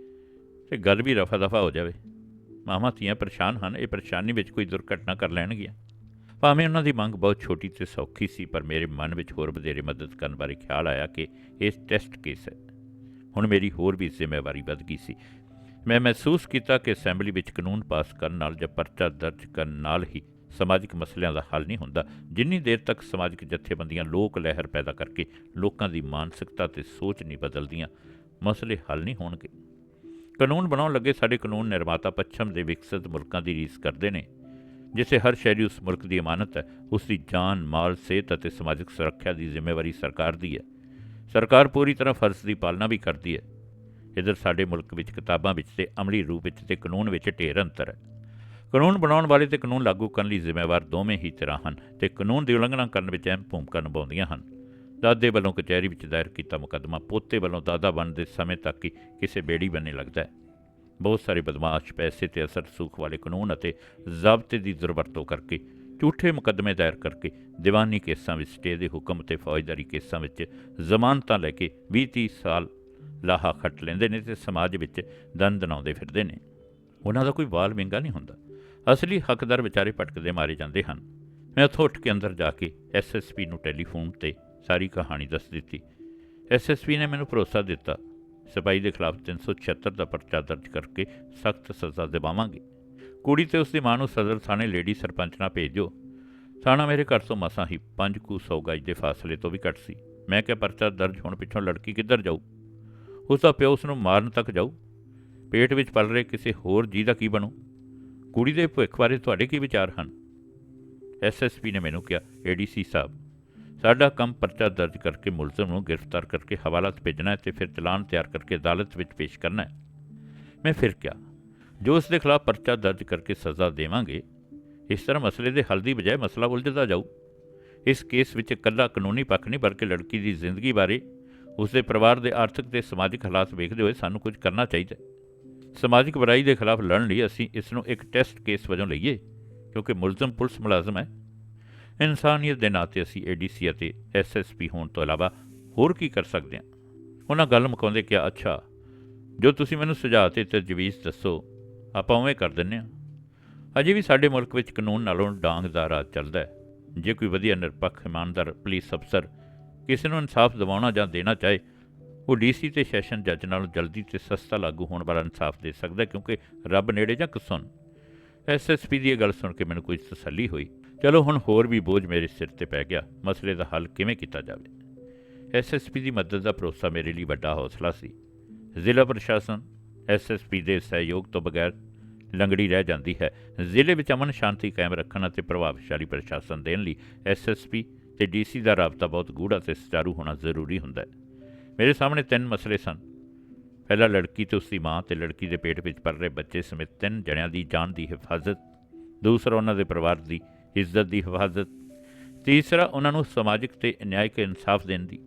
ਤੇ ਗੱਲ ਵੀ ਰਫਾ ਦਫਾ ਹੋ ਜਾਵੇ। ਮਾਵਾਂ ਧੀਆਂ ਪਰੇਸ਼ਾਨ ਹਨ, ਇਹ ਪਰੇਸ਼ਾਨੀ ਵਿੱਚ ਕੋਈ ਦੁਰਘਟਨਾ ਕਰ ਲੈਣਗੀਆਂ। ਭਾਵੇਂ ਉਹਨਾਂ ਦੀ ਮੰਗ ਬਹੁਤ ਛੋਟੀ ਤੇ ਸੌਖੀ ਸੀ, ਪਰ ਮੇਰੇ ਮਨ ਵਿੱਚ ਹੋਰ ਵਧੇਰੇ ਮਦਦ ਕਰਨ ਬਾਰੇ ਖਿਆਲ ਆਇਆ ਕਿ ਇਹ ਟੈਸਟ ਕੇਸ ਹੈ। ਹੁਣ ਮੇਰੀ ਹੋਰ ਵੀ ਜ਼ਿੰਮੇਵਾਰੀ ਵੱਧ ਗਈ ਸੀ। ਮੈਂ ਮਹਿਸੂਸ ਕੀਤਾ ਕਿ ਅਸੈਂਬਲੀ ਵਿੱਚ ਕਾਨੂੰਨ ਪਾਸ ਕਰਨ ਨਾਲ ਜਾਂ ਪਰਚਾ ਦਰਜ ਕਰਨ ਨਾਲ ਹੀ ਸਮਾਜਿਕ ਮਸਲਿਆਂ ਦਾ ਹੱਲ ਨਹੀਂ ਹੁੰਦਾ। ਜਿੰਨੀ ਦੇਰ ਤੱਕ ਸਮਾਜਿਕ ਜਥੇਬੰਦੀਆਂ ਲੋਕ ਲਹਿਰ ਪੈਦਾ ਕਰਕੇ ਲੋਕਾਂ ਦੀ ਮਾਨਸਿਕਤਾ ਤੇ ਸੋਚ ਨਹੀਂ ਬਦਲਦੀਆਂ, ਮਸਲੇ ਹੱਲ ਨਹੀਂ ਹੋਣਗੇ। ਕਾਨੂੰਨ ਬਣਾਉਣ ਲੱਗੇ ਸਾਡੇ ਕਾਨੂੰਨ ਨਿਰਮਾਤਾ ਪੱਛਮ ਦੇ ਵਿਕਸਿਤ ਮੁਲਕਾਂ ਦੀ ਰੀਸ ਕਰਦੇ ਨੇ ਜਿਸੇ ਹਰ ਸ਼ਹਿਰੀ ਉਸ ਮੁਲਕ ਦੀ ਅਮਾਨਤ ਹੈ, ਉਸ ਦੀ ਜਾਨ, ਮਾਲ, ਸਿਹਤ ਅਤੇ ਸਮਾਜਿਕ ਸੁਰੱਖਿਆ ਦੀ ਜ਼ਿੰਮੇਵਾਰੀ ਸਰਕਾਰ ਦੀ ਹੈ। ਸਰਕਾਰ ਪੂਰੀ ਤਰ੍ਹਾਂ ਫਰਜ਼ ਦੀ ਪਾਲਣਾ ਵੀ ਕਰਦੀ ਹੈ। ਇਧਰ ਸਾਡੇ ਮੁਲਕ ਵਿੱਚ ਕਿਤਾਬਾਂ ਵਿੱਚ ਤੇ ਅਮਲੀ ਰੂਪ ਵਿੱਚ ਤੇ ਕਾਨੂੰਨ ਵਿੱਚ ਢੇਰ ਅੰਤਰ ਹੈ। ਕਾਨੂੰਨ ਬਣਾਉਣ ਵਾਲੇ ਤੇ ਕਾਨੂੰਨ ਲਾਗੂ ਕਰਨ ਲਈ ਜ਼ਿੰਮੇਵਾਰ ਦੋਵੇਂ ਹੀ ਤਰ੍ਹਾਂ ਹਨ ਤੇ ਕਾਨੂੰਨ ਦੀ ਉਲੰਘਣਾ ਕਰਨ ਵਿੱਚ ਅਹਿਮ ਭੂਮਿਕਾ ਨਿਭਾਉਂਦੀਆਂ ਹਨ। ਦਾਦੇ ਵੱਲੋਂ ਕਚਹਿਰੀ ਵਿੱਚ ਦਾਇਰ ਕੀਤਾ ਮੁਕੱਦਮਾ ਪੋਤੇ ਵੱਲੋਂ ਦਾਦਾ ਬਣਦੇ ਸਮੇਂ ਤੱਕ ਹੀ ਕਿਸੇ ਬੇੜੀ ਬੰਨੇ ਲੱਗਦਾ ਹੈ। ਬਹੁਤ ਸਾਰੇ ਬਦਮਾਸ਼, ਪੈਸੇ ਤੇ ਅਸਰ ਸੂਖ ਵਾਲੇ ਕਾਨੂੰਨ ਅਤੇ ਜ਼ਾਬਤੇ ਦੀ ਦੁਰਵਰਤੋਂ ਕਰਕੇ, ਝੂਠੇ ਮੁਕੱਦਮੇ ਦਾਇਰ ਕਰਕੇ ਦੀਵਾਨੀ ਕੇਸਾਂ ਵਿੱਚ ਸਟੇ ਦੇ ਹੁਕਮ ਤੇ ਫੌਜਦਾਰੀ ਕੇਸਾਂ ਵਿੱਚ ਜ਼ਮਾਨਤਾਂ ਲੈ ਕੇ 20-30 ਸਾਲ ਲਾਹਾ ਖੱਟ ਲੈਂਦੇ ਨੇ ਤੇ ਸਮਾਜ ਵਿੱਚ ਦੰਦ ਦਨਾਉਂਦੇ ਫਿਰਦੇ ਨੇ। ਉਹਨਾਂ ਦਾ ਕੋਈ ਵਾਲ ਵਿੰਗਾ ਨਹੀਂ ਹੁੰਦਾ। ਅਸਲੀ ਹੱਕਦਾਰ ਵਿਚਾਰੇ ਭਟਕਦੇ ਮਾਰੇ ਜਾਂਦੇ ਹਨ। ਮੈਂ ਉੱਥੋਂ ਉੱਠ ਕੇ ਅੰਦਰ ਜਾ ਕੇ ਐਸਐਸਪੀ ਨੂੰ ਟੈਲੀਫੋਨ ਤੇ ਸਾਰੀ ਕਹਾਣੀ ਦੱਸ ਦਿੱਤੀ। ਐਸਐਸਪੀ ਨੇ ਮੈਨੂੰ ਭਰੋਸਾ ਦਿੱਤਾ, ਸਿਪਾਹੀ ਦੇ ਖਿਲਾਫ 376 ਦਾ ਪਰਚਾ ਦਰਜ ਕਰਕੇ ਸਖਤ ਸਜ਼ਾ ਦਿਵਾਵਾਂਗੇ। ਕੁੜੀ ਤੇ ਉਸ ਦੀ ਮਾਂ ਨੂੰ ਸਦਰ ਥਾਣੇ ਲੇਡੀ ਸਰਪੰਚ ਨਾਲ ਭੇਜੋ। ਥਾਣਾ ਮੇਰੇ ਘਰ ਤੋਂ ਮਸਾਂ ਹੀ 5 ਕੁ ਸੌ ਗਜ ਦੇ ਫਾਸਲੇ ਤੋਂ ਵੀ ਘੱਟ ਸੀ। ਮੈਂ ਕਿਹਾ, ਪਰਚਾ ਦਰਜ ਹੋਣ ਪਿੱਛੋਂ ਲੜਕੀ ਕਿੱਧਰ ਜਾਊ? ਉਸ ਦਾ ਪਿਓ ਉਸ ਨੂੰ ਮਾਰਨ ਤੱਕ ਜਾਊ? ਪੇਟ ਵਿੱਚ ਪਲ ਰਹੇ ਕਿਸੇ ਹੋਰ ਜੀ ਦਾ ਕੀ ਬਣੂ? ਕੁੜੀ ਦੇ ਭਵਿੱਖ ਬਾਰੇ ਤੁਹਾਡੇ ਕੀ ਵਿਚਾਰ ਹਨ? ਐਸਐਸਪੀ ਨੇ ਮੈਨੂੰ ਕਿਹਾ ਏਡੀਸੀ ਸਾਹਿਬ, ਸਾਡਾ ਕੰਮ ਪਰਚਾ ਦਰਜ ਕਰਕੇ ਮੁਲਜ਼ਮ ਨੂੰ ਗ੍ਰਿਫਤਾਰ ਕਰਕੇ ਹਵਾਲਾ 'ਤੇ ਭੇਜਣਾ ਹੈ ਤੇ ਫਿਰ ਚਲਾਨ ਤਿਆਰ ਕਰਕੇ ਅਦਾਲਤ ਵਿੱਚ ਪੇਸ਼ ਕਰਨਾ ਹੈ। ਮੈਂ ਫਿਰ ਕਿਹਾ, ਜੋ ਉਸ ਦੇ ਖਿਲਾਫ ਪਰਚਾ ਦਰਜ ਕਰਕੇ ਸਜ਼ਾ ਦੇਵਾਂਗੇ, ਇਸ ਤਰ੍ਹਾਂ ਮਸਲੇ ਦੇ ਹੱਲ ਦੀ ਬਜਾਏ ਮਸਲਾ ਉਲਝਦਾ ਜਾਊ। ਇਸ ਕੇਸ ਵਿੱਚ ਇਕੱਲਾ ਕਾਨੂੰਨੀ ਪੱਖ ਨਹੀਂ, ਬਲਕਿ ਲੜਕੀ ਦੀ ਜ਼ਿੰਦਗੀ ਬਾਰੇ ਉਸ ਦੇ ਪਰਿਵਾਰ ਦੇ ਆਰਥਿਕ ਤੇ ਸਮਾਜਿਕ ਹਾਲਾਤ ਵੇਖਦੇ ਹੋਏ ਸਾਨੂੰ ਕੁਝ ਕਰਨਾ ਚਾਹੀਦਾ ਹੈ। ਸਮਾਜਿਕ ਬੁਰਾਈ ਦੇ ਖਿਲਾਫ ਲੜਨ ਲਈ ਅਸੀਂ ਇਸ ਨੂੰ ਇੱਕ ਟੈਸਟ ਕੇਸ ਵਜੋਂ ਲਈਏ, ਕਿਉਂਕਿ ਮੁਲਜ਼ਮ ਪੁਲਿਸ ਮੁਲਾਜ਼ਮ ਹੈ। ਇਨਸਾਨੀਅਤ ਦੇ ਨਾਤੇ ਅਸੀਂ ਏਡੀਸੀ ਅਤੇ ਐਸਐਸਪੀ ਹੋਣ ਤੋਂ ਇਲਾਵਾ ਹੋਰ ਕੀ ਕਰ ਸਕਦੇ ਹਾਂ? ਉਹਨਾਂ ਗੱਲ ਮੁਕਾਉਂਦੇ ਕਿਹਾ, ਅੱਛਾ, ਜੋ ਤੁਸੀਂ ਮੈਨੂੰ ਸੁਝਾਅ ਤੇ ਤਜਵੀਜ਼ ਦੱਸੋ, ਆਪਾਂ ਉਵੇਂ ਕਰ ਦਿੰਨੇ ਆ ਅਜੇ ਵੀ ਸਾਡੇ ਮੁਲਕ ਵਿੱਚ ਕਾਨੂੰਨ ਨਾਲੋਂ ਡਾਂਗ ਦਾ ਰਾਜ ਚੱਲਦਾ ਹੈ। ਜੇ ਕੋਈ ਵਧੀਆ ਨਿਰਪੱਖ, ਇਮਾਨਦਾਰ ਪੁਲਿਸ ਅਫਸਰ ਕਿਸੇ ਨੂੰ ਇਨਸਾਫ ਦਿਵਾਉਣਾ ਜਾਂ ਦੇਣਾ ਚਾਹੇ ਉਹ ਡੀਸੀ ਤੇ ਸੈਸ਼ਨ ਜੱਜ ਨਾਲੋਂ ਜਲਦੀ ਤੇ ਸਸਤਾ ਲਾਗੂ ਹੋਣ ਵਾਲਾ ਇਨਸਾਫ ਦੇ ਸਕਦਾ ਕਿਉਂਕਿ ਰੱਬ ਨੇੜੇ ਜਾਂ ਕਿਸੁਣ ਐਸਐਸਪੀ ਦੀ ਇਹ ਗੱਲ ਸੁਣ ਕੇ ਮੈਨੂੰ ਕੋਈ ਤਸੱਲੀ ਹੋਈ। ਚਲੋ ਹੁਣ ਹੋਰ ਵੀ ਬੋਝ ਮੇਰੇ ਸਿਰ ਤੇ ਪੈ ਗਿਆ। ਮਸਲੇ ਦਾ ਹੱਲ ਕਿਵੇਂ ਕੀਤਾ ਜਾਵੇ? ਐਸਐਸਪੀ ਦੀ ਮਦਦ ਦਾ ਭਰੋਸਾ ਮੇਰੇ ਲਈ ਵੱਡਾ ਹੌਸਲਾ ਸੀ। ਜ਼ਿਲ੍ਹਾ ਪ੍ਰਸ਼ਾਸਨ ਐਸਐਸਪੀ ਦੇ ਸਹਿਯੋਗ ਤੋਂ ਬਗੈਰ ਲੰਗੜੀ ਰਹਿ ਜਾਂਦੀ ਹੈ। ਜ਼ਿਲ੍ਹੇ ਵਿੱਚ ਅਮਨ ਸ਼ਾਂਤੀ ਕਾਇਮ ਰੱਖਣ ਅਤੇ ਪ੍ਰਭਾਵਸ਼ਾਲੀ ਪ੍ਰਸ਼ਾਸਨ ਦੇਣ ਲਈ ਐਸਐਸਪੀ ਤੇ ਡੀਸੀ ਦਾ ਰਾਬਤਾ ਬਹੁਤ ਗੂੜਾ ਤੇ ਸੁਚਾਰੂ ਹੋਣਾ ਜ਼ਰੂਰੀ ਹੁੰਦਾ ਹੈ। ਮੇਰੇ ਸਾਹਮਣੇ ਤਿੰਨ ਮਸਲੇ ਸਨ। ਪਹਿਲਾ ਲੜਕੀ ਤੇ ਉਸਦੀ ਮਾਂ ਤੇ ਲੜਕੀ ਦੇ ਪੇਟ ਵਿੱਚ ਪਲ ਰਹੇ ਬੱਚੇ ਸਮੇਤ ਤਿੰਨ ਜਣਿਆਂ ਦੀ ਜਾਨ ਦੀ ਹਿਫਾਜ਼ਤ। ਦੂਸਰਾ ਉਹਨਾਂ ਦੇ ਪਰਿਵਾਰ ਦੀ ਇੱਜ਼ਤ ਦੀ ਹਿਫਾਜ਼ਤ। ਤੀਸਰਾ ਉਹਨਾਂ ਨੂੰ ਸਮਾਜਿਕ ਤੇ ਨਿਆਇਕ ਇਨਸਾਫ ਦੇਣ ਦੀ।